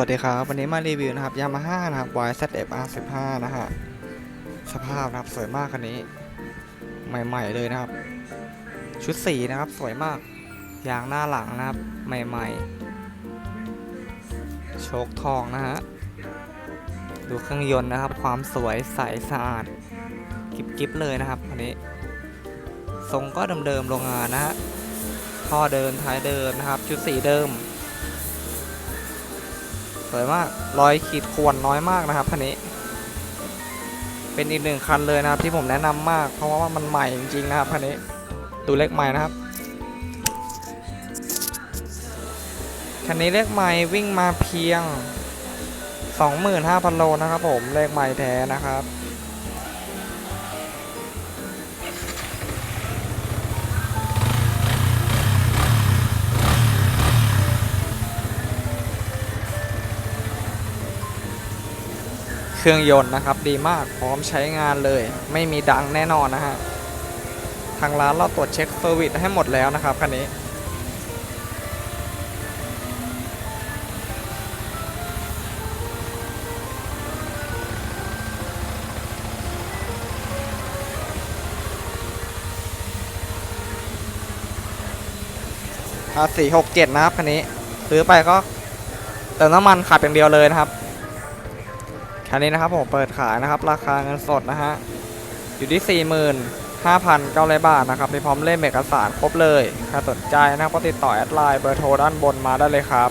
วัสดีครับ วันนี้มารีวิวนะครับยามาฮ่านะครับ YZF R15 นะฮะสภาพนะครับสวยมากคันนี้ ใหม่ๆเลยนะครับ ชุดสีนะครับสวยมากยางหน้าหลังนะครับ ใหม่ๆโชคทองนะฮะดูเครื่องยนต์นะครับ ความสวยใสสะอาดกิ๊บๆเลยนะครับคันนี้ทรงก็เดิมๆโรงงานนะฮะท่อเดินท้ายเดินนะครับ ชุดสีเดิม สวยมากรอยขีดข่วนน้อยมากนะครับคันนี้ เป็นอีกหนึ่งคันเลยนะครับที่ผมแนะนำมาก เพราะว่ามันใหม่จริงๆนะครับคันนี้ตัวเล็กใหม่นะครับคันนี้เลขใหม่วิ่งมาเพียง 25,000 โลนะครับผมเลขใหม่แท้นะครับ เครื่องยนต์นะครับ ดีมากพร้อมใช้งานเลย ไม่มีดังแน่นอนนะฮะทางร้านเราตรวจเช็คเซอร์วิสให้หมดแล้วนะครับคันนี้อ่าสี่หกเจ็ดนะครับคันนี้ ซื้อไปก็เติมน้ำมันขับอย่างเดียวเลยนะครับ คันนี้นะครับผมเปิดขายนะครับ ราคาเงินสดนะฮะอยู่ที่ 45,900 บาทนะครับมีพร้อมเล่มเอกสารครบเลยถ้าสนใจนะครับก็ติดต่อแอดไลน์เบอร์โทรด้านบนมาได้เลยครับ